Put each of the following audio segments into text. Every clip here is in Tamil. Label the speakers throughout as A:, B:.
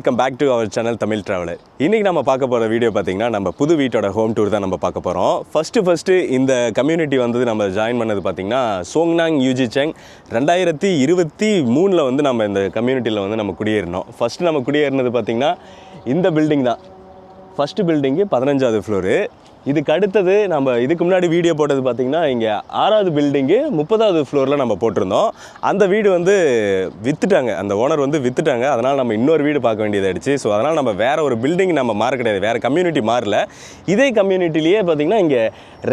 A: Welcome back to our channel Tamil traveller இன்றைக்கி நம்ம பார்க்க போகிற வீடியோ பார்த்தீங்கன்னா நம்ம புது வீட்டோட ஹோம் டூர் தான் நம்ம பார்க்க போகிறோம் ஃபஸ்ட்டு ஃபஸ்ட்டு இந்த கம்யூனிட்டி வந்து நம்ம ஜாயின் பண்ணது பார்த்திங்கன்னா சோங்னாங் யூஜி செங் ரெண்டாயிரத்தி இருபத்தி மூணில் வந்து நம்ம இந்த கம்யூனிட்டியில் வந்து நம்ம குடியேறினோம். ஃபஸ்ட்டு நம்ம குடியேறினது பார்த்திங்கன்னா இந்த பில்டிங் தான். ஃபஸ்ட்டு பில்டிங்கு பதினஞ்சாவது ஃப்ளோரு இதுக்கு அடுத்தது நம்ம இதுக்கு முன்னாடி வீடியோ போட்டது பார்த்திங்கன்னா இங்கே ஆறாவது பில்டிங்கு முப்பதாவது ஃப்ளோரில் நம்ம போட்டிருந்தோம். அந்த வீடு வந்து விற்றுட்டாங்க அந்த ஓனர் வந்து விற்றுட்டாங்க அதனால் நம்ம இன்னொரு வீடு பார்க்க வேண்டியதாகிடுச்சு ஸோ அதனால் நம்ம வேறு ஒரு பில்டிங் நம்ம மாற கிடையாது வேறு கம்யூனிட்டி மாறல. இதே கம்யூனிட்டிலேயே பார்த்திங்கன்னா இங்கே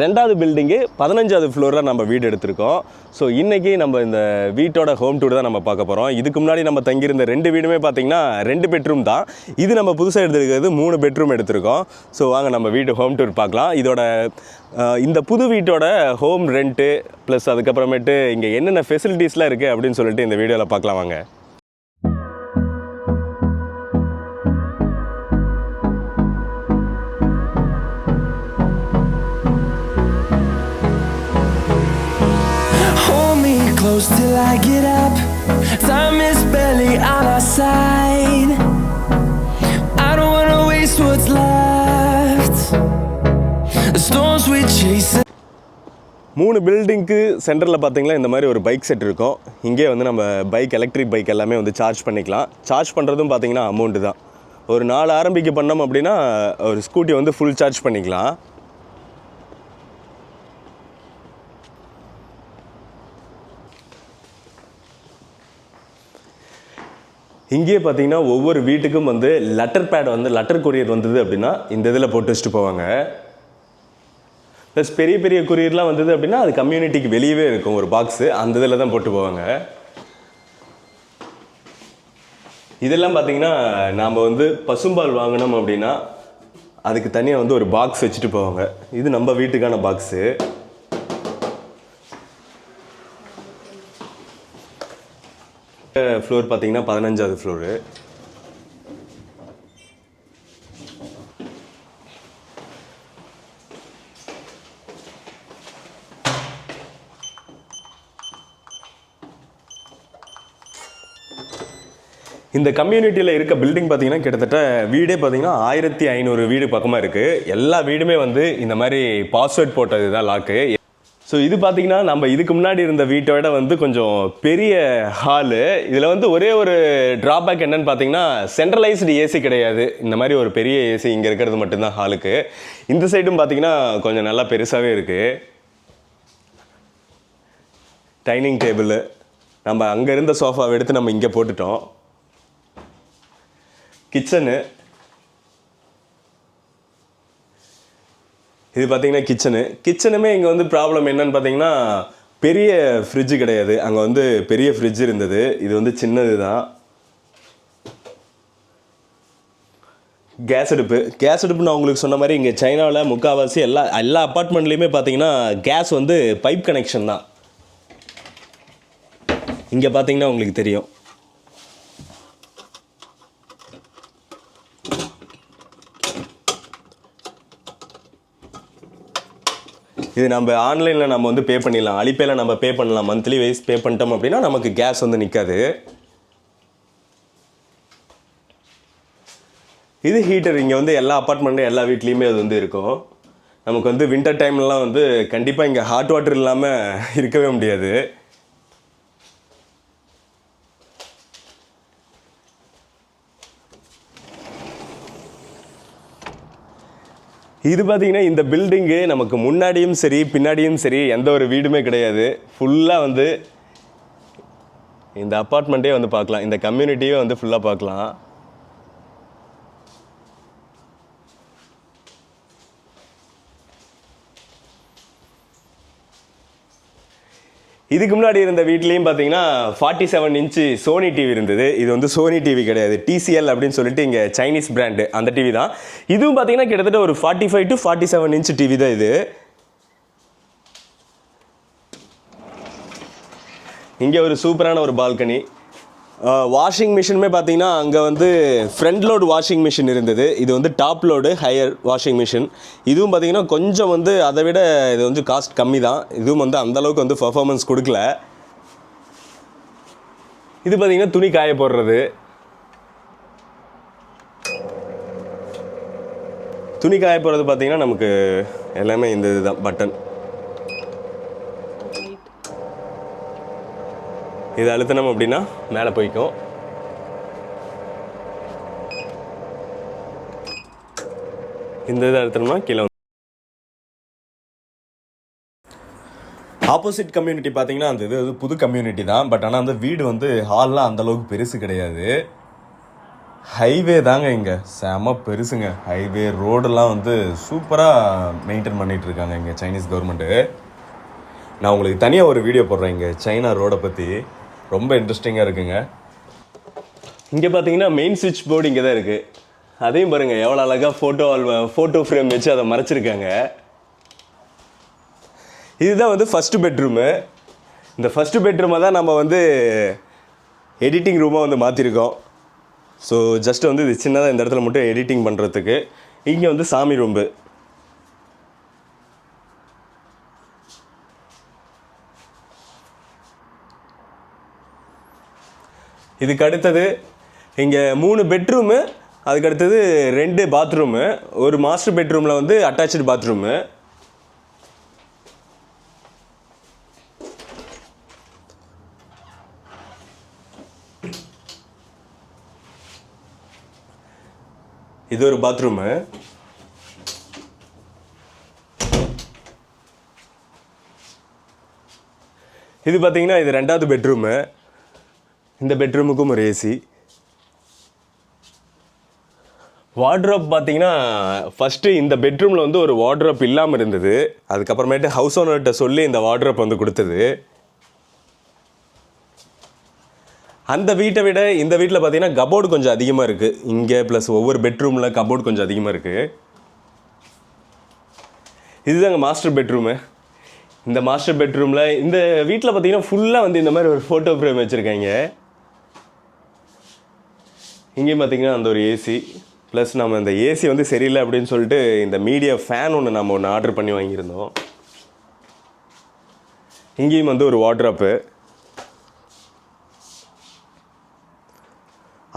A: ரெண்டாவது பில்டிங்கு பதினஞ்சாவது ஃப்ளோரில் நம்ம வீடு எடுத்திருக்கோம். ஸோ இன்றைக்கி நம்ம இந்த வீட்டோட ஹோம் டூர் தான் நம்ம பார்க்க போகிறோம் இதுக்கு முன்னாடி நம்ம தங்கியிருந்த ரெண்டு வீடுமே பார்த்திங்கன்னா ரெண்டு பெட்ரூம் தான். இது நம்ம புதுசாக எடுத்துருக்கிறது மூணு பெட்ரூம் எடுத்திருக்கோம். ஸோ வாங்க நம்ம வீட்டு ஹோம் டூர் பார்க்கலாம். இதோட இந்த புது வீட்டோட ஹோம் ரெண்ட்டு ப்ளஸ் அதுக்கப்புறமேட்டு இங்கே என்னென்ன ஃபெசிலிட்டிஸ்லாம் இருக்குது அப்படின்னு சொல்லிட்டு இந்த வீடியோவில் பார்க்கலாம் வாங்க
B: close till I get up. Time is barely on our side.
A: மூணு பில்டிங்க்கு சென்டரில் பார்த்தீங்கன்னா இந்த மாதிரி ஒரு பைக் செட் இருக்கும். இங்கே வந்து நம்ம பைக் எலக்ட்ரிக் பைக் எல்லாமே வந்து சார்ஜ் பண்ணிக்கலாம். சார்ஜ் பண்ணுறதும் பார்த்தீங்கன்னா அமௌண்ட்டு தான். ஒரு நாலு ஆரம்பிக்க பண்ணோம் அப்படின்னா ஒரு ஸ்கூட்டி வந்து ஃபுல் சார்ஜ் பண்ணிக்கலாம். இங்கேயே பார்த்தீங்கன்னா ஒவ்வொரு வீட்டுக்கும் வந்து லெட்டர் பேட் வந்து லெட்டர் கொரியர் வந்தது அப்படின்னா இந்த இதில் போட்டு வச்சுட்டு போவாங்க. ப்ளஸ் பெரிய பெரிய குரியர்லாம் வந்தது அப்படின்னா அது கம்யூனிட்டிக்கு வெளியவே இருக்கும் ஒரு பாக்ஸு அந்த இதில் தான் போட்டு போவாங்க. இதெல்லாம் பார்த்தீங்கன்னா நாம் வந்து பசும்பால் வாங்கினோம் அப்படின்னா அதுக்கு தனியாக வந்து ஒரு பாக்ஸ் வச்சுட்டு போவாங்க. இது நம்ம வீட்டுக்கான பாக்ஸு ஃப்ளோர் பார்த்தீங்கன்னா பதினஞ்சாவது ஃப்ளோரு இந்த கம்யூனிட்டியில் இருக்க பில்டிங் பார்த்தீங்கன்னா கிட்டத்தட்ட வீடே பார்த்தீங்கன்னா ஆயிரத்தி ஐநூறு வீடு பக்கமாக இருக்குது எல்லா வீடுமே வந்து இந்த மாதிரி பாஸ்வேர்ட் போட்டது தான் லாக்கு ஸோ இது பார்த்தீங்கன்னா நம்ம இதுக்கு முன்னாடி இருந்த வீட்டோட வந்து கொஞ்சம் பெரிய ஹாலு இதில் வந்து ஒரே ஒரு ட்ராபேக் என்னன்னு பார்த்தீங்கன்னா சென்ட்ரலைஸ்டு ஏசி கிடையாது. இந்த மாதிரி ஒரு பெரிய ஏசி இங்கே இருக்கிறது மட்டும்தான் ஹாலுக்கு இந்த சைடும் பார்த்தீங்கன்னா கொஞ்சம் நல்லா பெருசாகவே இருக்குது டைனிங் டேபிள் நம்ம அங்கே இருந்த சோஃபாவை எடுத்து நம்ம இங்கே போட்டுட்டோம். கிச்சனு. இது பார்த்தீங்கன்னா கிச்சனு. கிச்சனுமே இங்கே வந்து ப்ராப்ளம் என்னன்னு பார்த்தீங்கன்னா பெரிய ஃப்ரிட்ஜு கிடையாது. அங்கே வந்து பெரிய ஃப்ரிட்ஜ் இருந்தது. இது வந்து சின்னது தான் கேஸ் அடுப்பு. கேஸ் அடுப்பு நான் உங்களுக்கு சொன்ன மாதிரி இங்கே சைனாவில் முக்கால்வாசி எல்லா எல்லா அப்பார்ட்மெண்ட்லேயுமே பார்த்தீங்கன்னா கேஸ் வந்து பைப் கனெக்ஷன் தான். இங்கே பார்த்தீங்கன்னா உங்களுக்கு தெரியும். இது நம்ம ஆன்லைனில் நம்ம வந்து பே பண்ணிடலாம். அலிப்பேல நம்ம பே பண்ணலாம். மந்த்லி வைஸ் பே பண்ணிட்டோம் அப்படின்னா நமக்கு கேஸ் வந்து நிற்காது இது ஹீட்டர் இங்கே வந்து எல்லா அப்பார்ட்மெண்ட்டும் எல்லா வீட்லேயுமே அது வந்து இருக்கும். நமக்கு வந்து வின்டர் டைம்லலாம் வந்து கண்டிப்பாக இங்கே ஹாட் வாட்டர் இல்லாமல் இருக்கவே முடியாது. இது பார்த்திங்கன்னா இந்த பில்டிங்கு நமக்கு முன்னாடியும் சரி பின்னாடியும் சரி எந்த ஒரு வீடுமே கிடையாது. ஃபுல்லாக வந்து இந்த அப்பார்ட்மெண்ட்டே வந்து பார்க்கலாம். இந்த கம்யூனிட்டியே வந்து ஃபுல்லாக பார்க்கலாம். இதுக்கு முன்னாடி இருந்த வீட்லேயும் பார்த்தீங்கன்னா forty seven inch Sony TV இருந்தது. இது வந்து சோனி டிவி கிடையாது. டிசிஎல் அப்படின்னு சொல்லிட்டு இங்கே சைனீஸ் பிராண்டு அந்த டிவி தான். இதுவும் பார்த்தீங்கன்னா கிட்டத்தட்ட ஒரு forty five to forty seven inch TV தான் இது. இங்கே ஒரு சூப்பரான ஒரு பால்கனி. வாஷிங் மிஷினுமே பார்த்தீங்கன்னா அங்கே வந்து ஃப்ரண்ட் லோடு வாஷிங் மிஷின் இருந்தது. இது வந்து top load Haier washing machine இதுவும் பார்த்தீங்கன்னா கொஞ்சம் வந்து அதை விட இது வந்து காஸ்ட் கம்மி தான் இதுவும் வந்து அந்தளவுக்கு வந்து பர்ஃபாமன்ஸ் கொடுக்கல. இது பார்த்திங்கன்னா துணி காய போடுறது. துணி காய போடுறது பார்த்திங்கன்னா நமக்கு எல்லாமே இந்த இதுதான் பட்டன் இது அழுத்தினோம் அப்படின்னா மேலே போய்க்கும். இந்த இதை அழுத்தினோம்னா கீழே ஆப்போசிட் கம்யூனிட்டி பார்த்தீங்கன்னா அந்த இது வந்து புது கம்யூனிட்டி தான். பட் ஆனால் அந்த வீடு வந்து ஹால்லாம் அந்த அளவுக்கு பெருசு கிடையாது. ஹைவே தாங்க இங்கே. செம பெருசுங்க. ஹைவே ரோடெல்லாம் வந்து சூப்பராக மெயின்டைன் பண்ணிகிட்டு இருக்காங்க இங்கே சைனீஸ் கவர்மெண்ட்டு நான் உங்களுக்கு தனியாக ஒரு வீடியோ போடுறேன் இங்கே. சைனா ரோடை பற்றி ரொம்ப இன்ட்ரெஸ்டிங்காக இருக்குங்க. இங்கே பார்த்தீங்கன்னா மெயின் சுவிட்ச் போர்டு இங்கே தான் இருக்குது அதையும் பாருங்கள் எவ்வளோ அழகாக ஃபோட்டோ ஃபோட்டோ ஃப்ரேம் வச்சு அதை மறைச்சிருக்காங்க. இதுதான் வந்து ஃபஸ்ட்டு பெட்ரூமு இந்த ஃபஸ்ட்டு பெட்ரூமை தான் நம்ம வந்து எடிட்டிங் ரூமாக வந்து மாற்றிருக்கோம் ஸோ ஜஸ்ட் வந்து இது சின்னதாக இந்த இடத்துல மட்டும் எடிட்டிங் பண்ணுறதுக்கு இங்கே வந்து சாமி ரூம்பு இதுக்கு அடுத்தது இங்கே மூணு பெட்ரூமு அதுக்கு அடுத்தது ரெண்டு பாத்ரூமு ஒரு மாஸ்டர் பெட்ரூமில் வந்து அட்டாச்சு பாத்ரூமு இது ஒரு பாத்ரூமு இது பார்த்தீங்கன்னா இது ரெண்டாவது பெட்ரூமு இந்த பெட்ரூமுக்கும் ஒரு ஏசி வார்ட்ரோப் பார்த்தீங்கன்னா ஃபஸ்ட்டு இந்த பெட்ரூமில் வந்து ஒரு வார்ட்ரோப் இல்லாமல் இருந்தது. அதுக்கப்புறமேட்டு ஹவுஸ் ஓனர்கிட்ட சொல்லி இந்த வார்ட்ரோப் வந்து கொடுத்தது. அந்த வீட்டை விட இந்த வீட்டில் பார்த்தீங்கன்னா கபோர்டு கொஞ்சம் அதிகமாக இருக்குது இங்கே ப்ளஸ் ஒவ்வொரு பெட்ரூமில் கபோர்டு கொஞ்சம் அதிகமாக இருக்குது இதுதாங்க மாஸ்டர் பெட்ரூமு இந்த மாஸ்டர் பெட்ரூமில் இந்த வீட்டில் பார்த்தீங்கன்னா ஃபுல்லாக வந்து இந்த மாதிரி ஒரு ஃபோட்டோ ஃப்ரேம் வச்சுருக்காங்க. இங்கேயும் பார்த்திங்கன்னா அந்த ஒரு ஏசி ப்ளஸ் நம்ம இந்த ஏசி வந்து சரியில்லை அப்படின்னு சொல்லிட்டு இந்த மீடியா ஃபேன் ஒன்று நம்ம ஒன்று ஆர்டர் பண்ணி வாங்கியிருந்தோம். இங்கேயும் வந்து ஒரு வாட்ராப்பு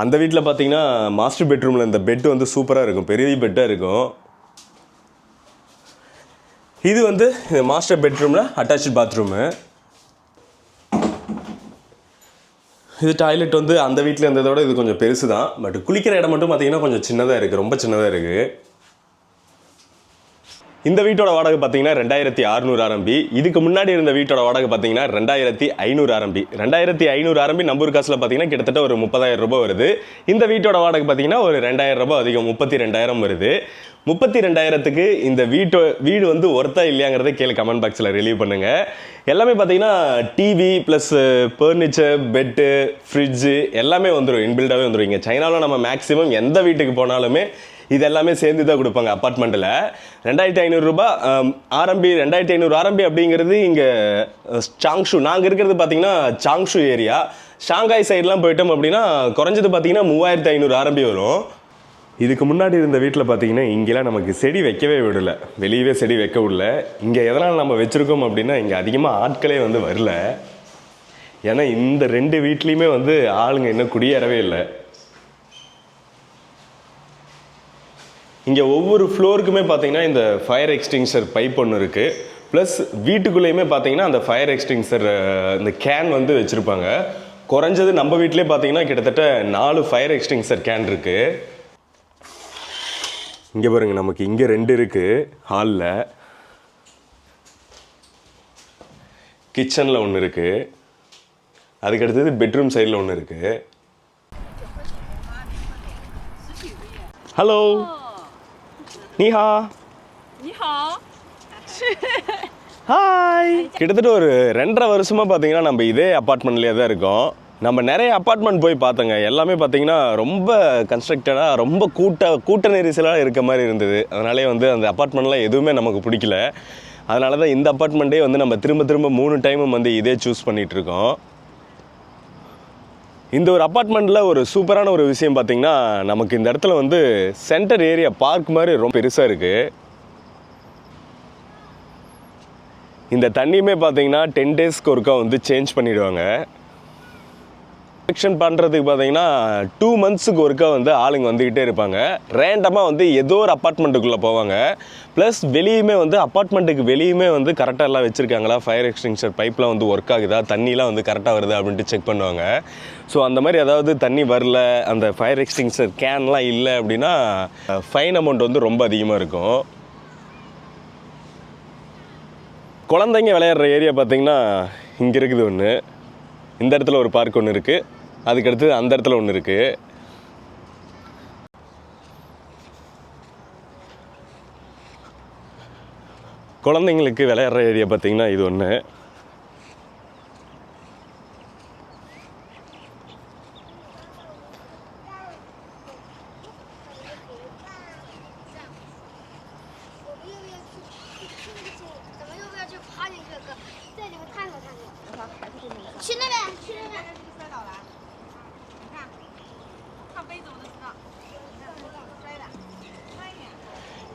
A: அந்த வீட்டில் பார்த்தீங்கன்னா மாஸ்டர் பெட்ரூமில் இந்த பெட் வந்து சூப்பராக இருக்கும். பெரிய பெட்டாக இருக்கும். இது வந்து இந்த மாஸ்டர் பெட்ரூமில் அட்டாச்சு பாத்ரூமு இது டாய்லெட் வந்து அந்த வீட்டில் இருந்ததோட இது கொஞ்சம் பெருசு தான் பட் குளிக்கிற இடம் மட்டும் பார்த்தீங்கன்னா கொஞ்சம் சின்னதாக இருக்குது ரொம்ப சின்னதாக இருக்குது இந்த வீட்டோட வாடகை பார்த்தீங்கன்னா ரெண்டாயிரத்தி அறுநூறு ஆரம்பி இதுக்கு முன்னாடி இருந்த வீட்டோட வாடகை பார்த்தீங்கன்னா ரெண்டாயிரத்தி ஐநூறு ஆரம்பி ரெண்டாயிரத்தி ஐநூறு ஆரம்பி நம்பூர் காசில் பார்த்தீங்கன்னா கிட்டத்தட்ட ஒரு முப்பதாயிரம் ரூபாய் வருது. இந்த வீட்டோட வாடகை பார்த்தீங்கன்னா ஒரு ரெண்டாயிரம் ரூபாய் அதிகம் முப்பத்தி ரெண்டாயிரம் வருது. முப்பத்தி ரெண்டாயிரத்துக்கு இந்த வீட்டோ வீடு வந்து ஒர்த்தா இல்லையாங்கிறத கீழே கமெண்ட் பாக்ஸில் ரிலீவ் பண்ணுங்கள் எல்லாமே பார்த்தீங்கன்னா TV plus furniture bed fridge எல்லாமே வந்துடும் இன்பில்டாகவே வந்துடும் இங்கே சைனாவில் நம்ம மேக்ஸிமம் எந்த வீட்டுக்கு போனாலுமே இது எல்லாமே சேர்ந்து தான் கொடுப்பாங்க அப்பார்ட்மெண்ட்டில் ரெண்டாயிரத்தி ஐநூறுரூபா ஆரம்பி ரெண்டாயிரத்தி ஐநூறு ஆரம்பி அப்படிங்கிறது இங்கே சாங்ஷு. நாங்கள் இருக்கிறது பார்த்தீங்கன்னா சாங்ஷு ஏரியா. ஷாங்காய் சைட்லாம் போயிட்டோம் அப்படின்னா குறைஞ்சது பார்த்தீங்கன்னா மூவாயிரத்தி ஐநூறு ஆரம்பி வரும். இதுக்கு முன்னாடி இருந்த வீட்டில் பார்த்தீங்கன்னா இங்கெல்லாம் நமக்கு செடி வைக்கவே விடல. வெளியவே செடி வைக்க விடல. இங்கே எதனால் நம்ம வச்சுருக்கோம் அப்படின்னா இங்கே அதிகமாக ஆட்களே வந்து வரல. ஏன்னா இந்த ரெண்டு வீட்லேயுமே வந்து ஆளுங்க இன்னும் குடியேறவே இல்லை. இங்கே ஒவ்வொரு ஃப்ளோருக்குமே பார்த்தீங்கன்னா இந்த ஃபயர் எக்ஸ்டிங்ஷர் பைப் ஒன்று இருக்குது ப்ளஸ் வீட்டுக்குள்ளேயுமே பார்த்தீங்கன்னா அந்த ஃபயர் எக்ஸ்டிங்ஷர் இந்த கேன் வந்து வச்சுருப்பாங்க. குறைஞ்சது நம்ம வீட்டிலே பார்த்தீங்கன்னா கிட்டத்தட்ட நாலு ஃபயர் எக்ஸ்டிங்ஷர் கேன் இருக்குது இங்கே பாருங்கள் நமக்கு இங்கே ரெண்டு இருக்குது ஹாலில் கிச்சனில் ஒன்று இருக்குது அதுக்கடுத்தது பெட்ரூம் சைடில் ஒன்று இருக்குது ஹலோ
C: 好
A: ，ஹாய் கிட்டத்தட்ட ஒரு ரெண்டரை வருஷமாக பார்த்தீங்கன்னா நம்ம இதே அப்பார்ட்மெண்ட்லேயே தான் இருக்கோம். நம்ம நிறைய அப்பார்ட்மெண்ட் போய் பார்த்தோங்க. எல்லாமே பார்த்தீங்கன்னா ரொம்ப கன்ஸ்ட்ரக்டடாக ரொம்ப கூட்ட கூட்ட நெரிசலாக இருக்க மாதிரி இருந்தது. அதனாலே வந்து அந்த அப்பார்ட்மெண்ட்லாம் எதுவுமே நமக்கு பிடிக்கல. அதனால தான் இந்த அப்பார்ட்மெண்ட்டே வந்து நம்ம திரும்ப திரும்ப மூணு டைமும் வந்து இதே சூஸ் பண்ணிட்டு இருக்கோம். இந்த ஒரு அப்பார்ட்மெண்ட்டில் ஒரு சூப்பரான ஒரு விஷயம் பார்த்திங்கன்னா நமக்கு இந்த இடத்துல வந்து சென்டர் ஏரியா பார்க் மாதிரி ரொம்ப பெருசாக இருக்குது இந்த தண்ணியுமே பார்த்தீங்கன்னா டென் டேஸ்க்கு ஒருக்கா வந்து சேஞ்ச் பண்ணிவிடுவாங்க செக்ஷன் பண்ணுறதுக்கு பார்த்தீங்கன்னா டூ மந்த்ஸுக்கு ஒருக்கா வந்து ஆளுங்க வந்துக்கிட்டே இருப்பாங்க. ரேண்டமாக வந்து ஏதோ ஒரு அப்பார்ட்மெண்ட்டுக்குள்ளே போவாங்க. ப்ளஸ் வெளியுமே வந்து அப்பார்ட்மெண்ட்டுக்கு வெளியுமே வந்து கரெக்டாக எல்லாம் வச்சுருக்காங்களா? ஃபயர் எக்ஸ்டிங்ஷர் பைப்லாம் வந்து ஒர்க் ஆகுதா? தண்ணிலாம் வந்து கரெக்டாக வருது? அப்படின்ட்டு செக் பண்ணுவாங்க. ஸோ அந்த மாதிரி ஏதாவது தண்ணி வரல அந்த ஃபயர் எக்ஸ்டிங்ஷர் கேன்லாம் இல்லை அப்படின்னா ஃபைன் அமௌண்ட் வந்து ரொம்ப அதிகமாக இருக்கும். குழந்தைங்க விளையாடுற ஏரியா பார்த்திங்கன்னா இங்கே இருக்குது ஒன்று இந்த இடத்துல ஒரு பார்க் ஒன்று இருக்குது அதுக்கடுத்து அந்த இடத்துல ஒன்று இருக்குது குழந்தைங்களுக்கு விளையாடுற ஏரியா பார்த்தீங்கன்னா இது ஒன்று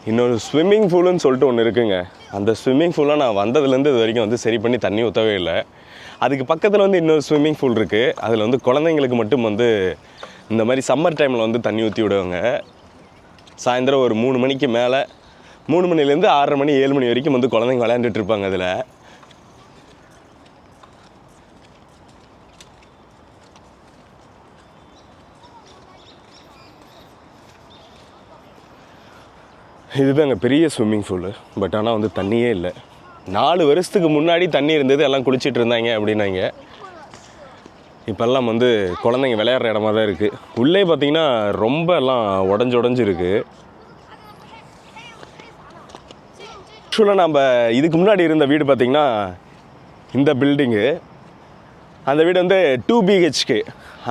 A: இன்னொரு ஸ்விம்மிங் பூலுன்னு சொல்லிட்டு ஒன்று இருக்குங்க. அந்த ஸ்விம்மிங் பூலை நான் வந்ததுலேருந்து இது வரைக்கும் வந்து சரி பண்ணி தண்ணி ஊற்றவே இல்லை. அதுக்கு பக்கத்தில் வந்து இன்னொரு ஸ்விம்மிங் பூல் இருக்குது அதில் வந்து குழந்தைங்களுக்கு மட்டும் வந்து இந்த மாதிரி சம்மர் டைமில் வந்து தண்ணி ஊற்றி விடுவாங்க. சாயந்தரம் ஒரு மூணு மணிக்கு மேலே மூணு மணிலேருந்து ஆறரை மணி ஏழு மணி வரைக்கும் வந்து குழந்தைங்க விளையாண்டுட்டு இருப்பாங்க அதில். இதுதான் அங்கே பெரிய ஸ்விம்மிங் பூலு பட் ஆனால் வந்து தண்ணியே இல்லை. நாலு வருஷத்துக்கு முன்னாடி தண்ணி இருந்தது எல்லாம் குளிச்சிட்டு இருந்தாங்க அப்படின்னாங்க. இப்போல்லாம் வந்து குழந்தைங்க விளையாடுற இடமா தான் இருக்குது உள்ளே பார்த்தீங்கன்னா ரொம்ப எல்லாம் உடஞ்சு உடஞ்சு இருக்குது ஆக்சுவலாக நம்ம இதுக்கு முன்னாடி இருந்த வீடு பார்த்திங்கன்னா இந்த பில்டிங்கு அந்த வீடு வந்து டூ பிஹெச்கே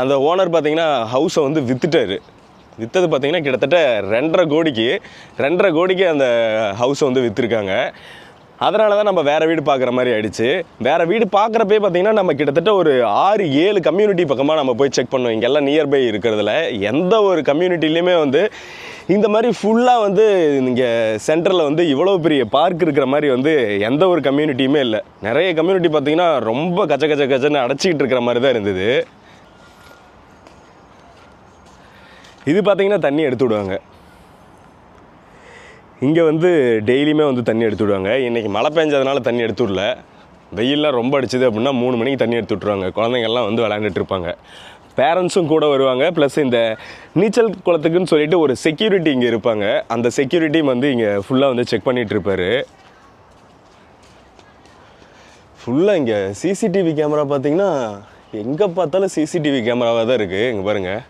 A: அந்த ஓனர் பார்த்திங்கன்னா ஹவுஸை வந்து விற்றுட்டாரு விற்றது பார்த்திங்கன்னா கிட்டத்தட்ட ரெண்டரை கோடிக்கு ரெண்டரை கோடிக்கு அந்த ஹவுஸை வந்து விற்றுருக்காங்க அதனால தான் நம்ம வேறு வீடு பார்க்குற மாதிரி ஆயிடுச்சு. வேறு வீடு பார்க்குறப்பே பார்த்திங்கன்னா நம்ம கிட்டத்தட்ட ஒரு ஆறு ஏழு கம்யூனிட்டி பக்கமாக நம்ம போய் செக் பண்ணோம் இங்கெல்லாம் நியர்பை இருக்கிறதுல. எந்த ஒரு கம்யூனிட்டிலையுமே வந்து இந்த மாதிரி ஃபுல்லாக வந்து இங்கே சென்டரில் வந்து இவ்வளோ பெரிய பார்க் இருக்கிற மாதிரி வந்து எந்த ஒரு கம்யூனிட்டியுமே இல்லை. நிறைய கம்யூனிட்டி பார்த்திங்கன்னா ரொம்ப கச்ச கச்ச கச்சன்னு அடைச்சிக்கிட்டு இருக்கிற மாதிரி தான் இருந்தது. இது பார்த்திங்கன்னா தண்ணி எடுத்து விடுவாங்க. இங்கே வந்து டெய்லியுமே வந்து தண்ணி எடுத்து விடுவாங்க. இன்றைக்கி மழை பெஞ்சதுனால தண்ணி எடுத்து விடல. வெயில்லாம் ரொம்ப அடிச்சது அப்படின்னா மூணு மணிக்கு தண்ணி எடுத்து விட்ருவாங்க குழந்தைங்கள்லாம் வந்து விளையாண்டுட்டு இருப்பாங்க. பேரண்ட்ஸும் கூட வருவாங்க. ப்ளஸ் இந்த நீச்சல் குளத்துக்குன்னு சொல்லிட்டு ஒரு செக்யூரிட்டி இங்கே இருப்பாங்க. அந்த செக்யூரிட்டியும் வந்து இங்கே ஃபுல்லாக வந்து செக் பண்ணிகிட்டு இருப்பார். ஃபுல்லாக இங்கே சிசிடிவி கேமரா பார்த்தீங்கன்னா எங்கே பார்த்தாலும் சிசிடிவி கேமராவாக தான் இருக்குது இங்கே பாருங்கள்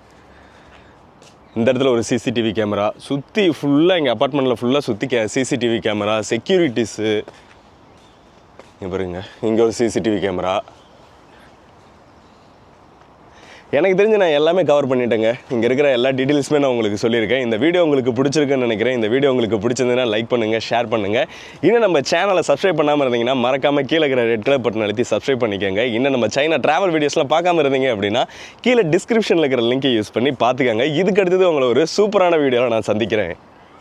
A: இந்த இடத்துல ஒரு சிசிடிவி கேமரா சுற்றி ஃபுல்லாக எங்கள் அப்பார்ட்மெண்ட்டில் ஃபுல்லாக சுற்றி கே சிசிடிவி கேமரா செக்யூரிட்டிஸு இங்கே பாருங்க. இங்கே ஒரு சிசிடிவி கேமரா எனக்கு தெரிஞ்சு நான் எல்லாமே கவர் பண்ணிட்டேங்க. இங்கே இருக்கிற எல்லா டீட்டெயில்ஸுமே நான் உங்களுக்கு சொல்லியிருக்கேன். இந்த வீடியோ உங்களுக்கு பிடிச்சிருக்குன்னு நினைக்கிறேன். இந்த வீடியோ உங்களுக்கு பிடிச்சிருந்ததுன்னா லைக் பண்ணுங்கள் ஷேர் பண்ணுங்கள் இன்னும் நம்ம சேனலை சப்ஸ்கிரைப் பண்ணாமல் இருந்தீங்கன்னா மறக்காமல் கீழே இருக்கிற ரெட் கலர் பட்டன் அழுத்தி சப்ஸ்கிரைப் பண்ணிக்கோங்க. இன்னும் நம்ம சைனா ட்ராவல் வீடியோஸ்லாம் பார்க்காம இருந்தீங்க அப்படின்னா கீழே டிஸ்கிரிப்ஷனில் இருக்கிற லிங்கை யூஸ் பண்ணி பார்த்துக்கோங்க. இதுக்கு அடுத்தது உங்களை ஒரு சூப்பரான வீடியோவில் நான் சந்திக்கிறேன்.